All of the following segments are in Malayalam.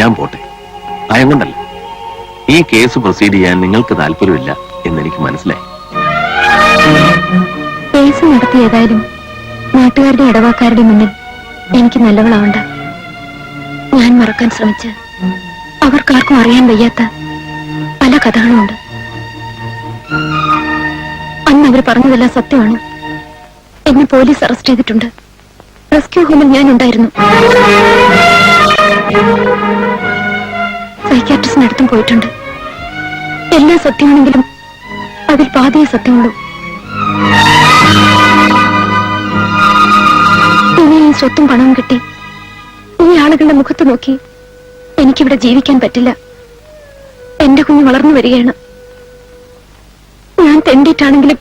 ഞാൻ പോട്ടെ. ഭയം കൊണ്ടല്ല ഈ കേസ് പ്രൊസീഡ് ചെയ്യാൻ നിങ്ങൾക്ക് താല്പര്യമില്ല എന്നെനിക്ക് മനസ്സിലായി. കേസ് നടത്തിയതായാലും നാട്ടുകാരുടെ ഇടവാക്കാരുടെ മുന്നിൽ എനിക്ക് നല്ലവളാവണ്ട. ഞാൻ മറക്കാൻ ശ്രമിച്ച് അവർക്കാർക്കും അറിയാൻ വയ്യാത്ത പല കഥകളുമുണ്ട്. അന്ന് അവർ പറഞ്ഞതെല്ലാം സത്യമാണ്. എന്നെ പോലീസ് അറസ്റ്റ് ചെയ്തിട്ടുണ്ട്. റെസ്ക്യൂ ഹോമിൽ ഞാൻ ഉണ്ടായിരുന്നു. സൈക്യാട്രിസ്റ്റിനടുത്തും പോയിട്ടുണ്ട്. എല്ലാ സത്യമാണെങ്കിലും അതിൽ പാതിയെ സത്യമുള്ളൂ. ഇനി ഈ സ്വത്തും പണവും കിട്ടി ഈ ആളുകളുടെ മുഖത്ത് നോക്കി എനിക്കിവിടെ ജീവിക്കാൻ പറ്റില്ല. എന്റെ കുഞ്ഞ് വളർന്നു വരികയാണ്. ഞാൻ തെണ്ടിയിട്ടാണെങ്കിലും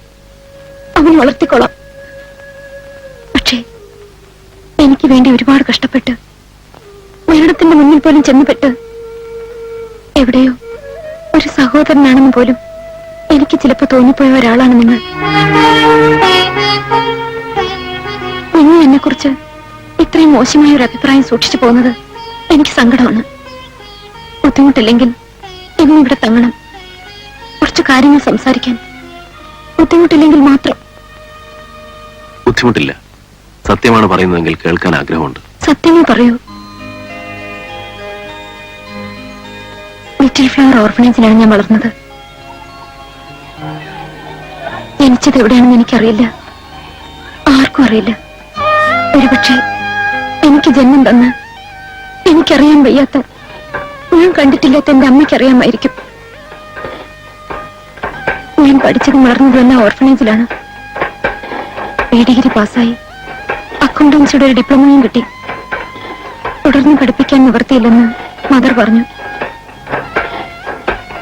അവൻ വളർത്തിക്കൊള്ളാം പക്ഷേ എനിക്ക് വേണ്ടി ഒരുപാട് കഷ്ടപ്പെട്ട് മരണത്തിന്റെ മുന്നിൽ പോലും ചെന്നുപെട്ട് എവിടെയോ ഒരു സഹോദരനാണെന്ന് പോലും എനിക്ക് ചിലപ്പോ തോന്നിപ്പോയ ഒരാളാണ് നിങ്ങൾ. നിങ്ങൾ എന്നെ കുറിച്ച് ഇത്രയും മോശമായ ഒരു അഭിപ്രായം സൂക്ഷിച്ചു പോകുന്നത് എനിക്ക് സങ്കടമാണ്. ബുദ്ധിമുട്ടില്ലെങ്കിൽ ഇന്ന് ഇവിടെ തങ്ങണം. കുറച്ച് കാര്യങ്ങൾ സംസാരിക്കാൻ. ബുദ്ധിമുട്ടില്ലെങ്കിൽ മാത്രം. ബുദ്ധിമുട്ടില്ല. സത്യമാണ് പറയുന്നതെങ്കിൽ കേൾക്കാൻ ആഗ്രഹമുണ്ട്. സത്യമേ പറയൂ. ലിറ്റിൽ ഫ്ലവർ ഓർഫനേജിലാണ് ഞാൻ വളർന്നത്. ജനിച്ചത് എവിടെയാണെന്ന് എനിക്കറിയില്ല. ആർക്കും അറിയില്ല. ഒരുപക്ഷെ എനിക്ക് ജന്മം തന്ന എനിക്കറിയാൻ വയ്യാത്ത ഞാൻ കണ്ടിട്ടില്ലാത്ത എന്റെ അമ്മയ്ക്കറിയാമായിരിക്കും ഞാൻ പഠിച്ചതും വളർന്നതും എല്ലാം ഓർഫനേജിലാണ്. ബി ഡിഗ്രി പാസ്സായി. അക്കൗണ്ടൻസിയുടെ ഒരു ഡിപ്ലോമയും കിട്ടി. തുടർന്ന് പഠിപ്പിക്കാൻ നിവർത്തിയില്ലെന്ന് മദർ പറഞ്ഞു.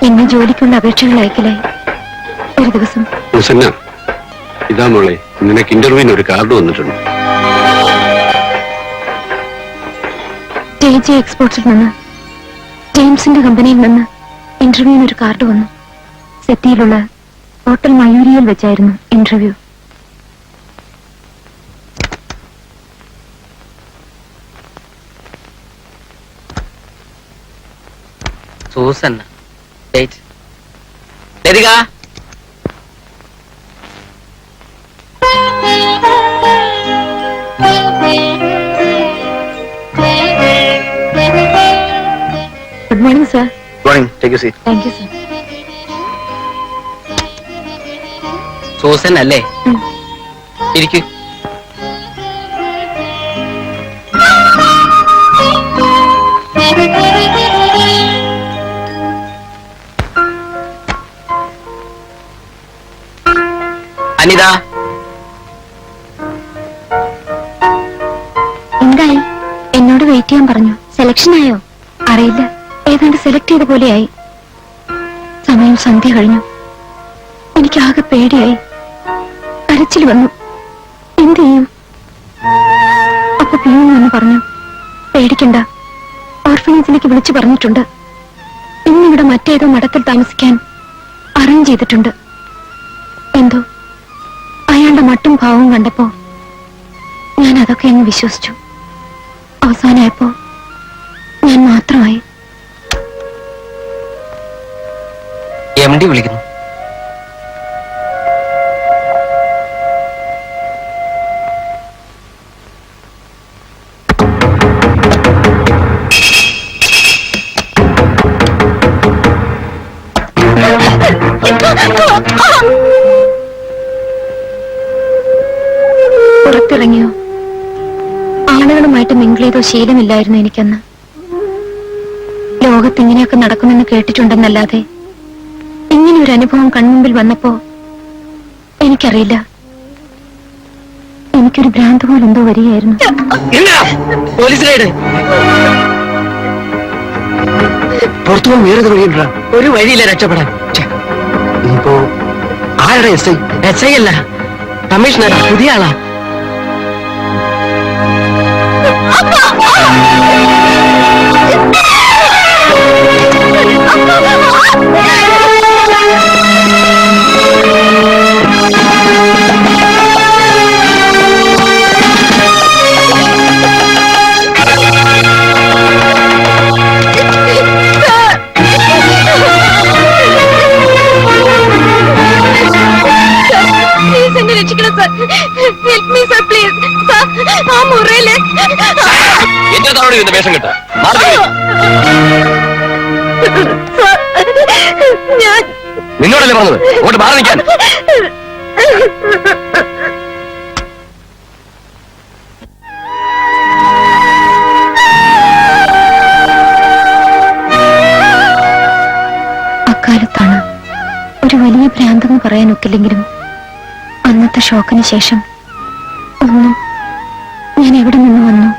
എന്നെ ജോലിക്കുള്ള അപേക്ഷകൾ അയക്കലായി ഒരു ദിവസം. ഇതാ മോളെ നിനക്ക് ഇന്റർവ്യൂവിന് ഒരു കാർഡ് വന്നിട്ടുണ്ട്. ജെ ജെ എക്സ്പോർട്സിൽ നിന്ന് ജെയിംസിന്റെ കമ്പനിയിൽ നിന്ന് ഇന്റർവ്യൂവിന് ഒരു കാർഡ് വന്നു. സെറ്റിയിലുള്ള ഹോട്ടൽ മയൂരിയിൽ വെച്ചായിരുന്നു interview Susanna Lathika good morning sir morning take you seat thank you sir Susan അല്ലേ. ഇരിക്കൂ. അനിത. എന്തായി? എന്നോട് വെയിറ്റ് ചെയ്യാൻ പറഞ്ഞു. സെലക്ഷൻ ആയോ? അറിയില്ല. ഏതാണ്ട് സെലക്ട് ചെയ്ത പോലെയായി. സമയം സന്ധ്യ കഴിഞ്ഞു. എനിക്ക് ആകെ പേടിയായി. കരച്ചിൽ വന്നു. എന്ത് ചെയ്യും? അപ്പൊ പിന്നെ വന്ന് പറഞ്ഞു. പേടിക്കണ്ട. ഓർഫനേജിലേക്ക് വിളിച്ചു പറഞ്ഞിട്ടുണ്ട്. ഇന്നിവിടെ മറ്റേതോ മഠത്തിൽ താമസിക്കാൻ അറേഞ്ച് ചെയ്തിട്ടുണ്ട്. എന്തോ? മട്ടും ഭാവവും കണ്ടപ്പോ ഞാൻ അതൊക്കെ അങ്ങ് വിശ്വസിച്ചു. അവസാനമായപ്പോ ഞാൻ മാത്രമായി. എം ഡി വിളിക്കുന്നു. പുറത്തിറങ്ങിയോ? ആളുകളുമായിട്ട് മിങ്കിൾ ചെയ്തോ ശീലമില്ലായിരുന്നു എനിക്കന്ന്? ലോകത്ത് ഇങ്ങനെയൊക്കെ നടക്കുമെന്ന് കേട്ടിട്ടുണ്ടെന്നല്ലാതെ ഇങ്ങനെ ഒരു അനുഭവം കൺമുമ്പിൽ വന്നപ്പോ എനിക്കറിയില്ല. എനിക്കൊരു ഭ്രാന്ത് പോലും എന്തോ വരികയായിരുന്നു പുറത്തു പോകാൻ ഒരു വഴിയില്ല രക്ഷപ്പെടാൻ. ഇപ്പോ ആരുടെ എസ് ഐ? എസ് ഐ അല്ല കമ്മീഷണറാ പുതിയ ആളാ. అమ్మా ആ മുറിയിൽ. എന്റെ താഴോട് വേഷം കിട്ട ഞാൻ നിന്നോടല്ലേ പറഞ്ഞത്? അങ്ങോട്ട് മാറി നിൽക്കാൻ. അക്കാലത്താണ് ഒരു വലിയ ഭ്രാന്തെന്ന് പറയാനൊക്കില്ലെങ്കിലും അന്നത്തെ ഷോക്കിന് ശേഷം എവിടെ നിന്ന് വന്നു?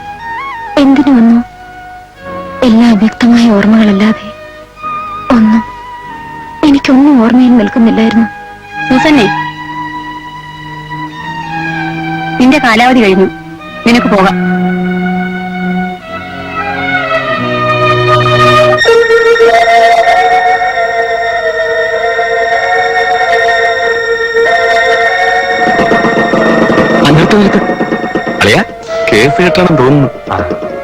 എന്തിനു വന്നു? എല്ലാ അവ്യക്തമായ ഓർമ്മകളല്ലാതെ. ഒന്നും എനിക്കൊന്നും ഓർമ്മയിൽ നിൽക്കുന്നില്ലായിരുന്നു. സൂസന്നെ. നിന്റെ കാലാവധി കഴിഞ്ഞു. നിനക്ക് പോകാം. കേസ് തോന്നുന്നു.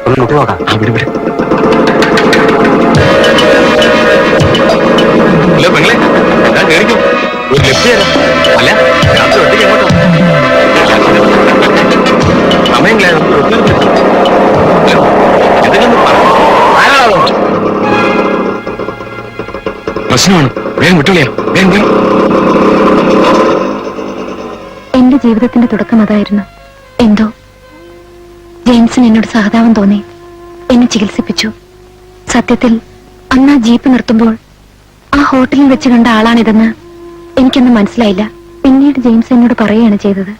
ഒന്ന് നോക്കി നോക്കാം. പെങ്ങളെ. ഞാൻ ഒരു ലിഫ്റ്റ് തരാം അല്ല രാത്രി ഒറ്റയ്ക്ക് എങ്ങോട്ടോ? സമയമില്ല നമുക്ക് ഒത്തിരി പറ്റും. ഹലോ എന്തെങ്കിലും ഒന്ന് ആരാണോ? പ്രശ്നമാണ്. വേഗം വിട്ടോളിയാ. വേഗം വേഗം എന്റെ ജീവിതത്തിന്റെ തുടക്കം അതായിരുന്നു. എന്തോ? എന്നോട് സഹതാപം തോന്നി. എന്നെ ചികിത്സിപ്പിച്ചു. സത്യത്തിൽ അന്ന് ആ ജീപ്പ് നിർത്തുമ്പോൾ ആ ഹോട്ടലിൽ വെച്ച് കണ്ട ആളാണിതെന്ന് എനിക്കൊന്നും മനസ്സിലായില്ല. പിന്നീട് ജെയിംസ് എന്നോട് പറയുകയാണ് ചെയ്തത്.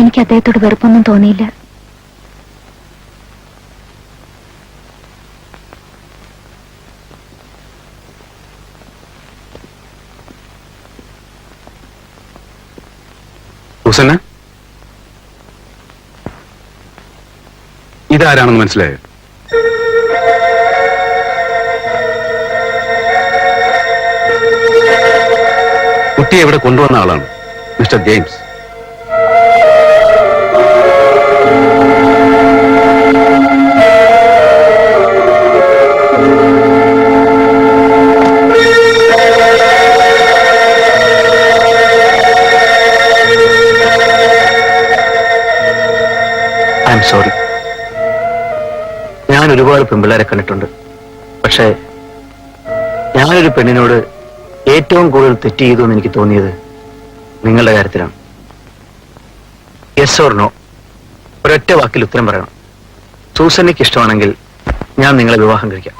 എനിക്ക് അദ്ദേഹത്തോട് വെറുപ്പൊന്നും തോന്നിയില്ല. ഹുസന്ന ഇതാരാണെന്ന് മനസ്സിലായോ? കുട്ടിയെ ഇവിടെ കൊണ്ടുവന്ന ആളാണ് മിസ്റ്റർ ജെയിംസ്. ഒരുപാട് പെൺപിള്ളേരെ കണ്ടിട്ടുണ്ട്. പക്ഷേ ഞാനൊരു പെണ്ണിനോട് ഏറ്റവും കൂടുതൽ തെറ്റ് ചെയ്തു എന്ന് എനിക്ക് തോന്നിയത് നിങ്ങളുടെ കാര്യത്തിലാണ്. യെസ് ഓർ നോ ഒരൊറ്റ വാക്കിൽ ഉത്തരം പറയണം. സൂസനയ്ക്ക് ഇഷ്ടമാണെങ്കിൽ ഞാൻ നിങ്ങളെ വിവാഹം കഴിക്കാം.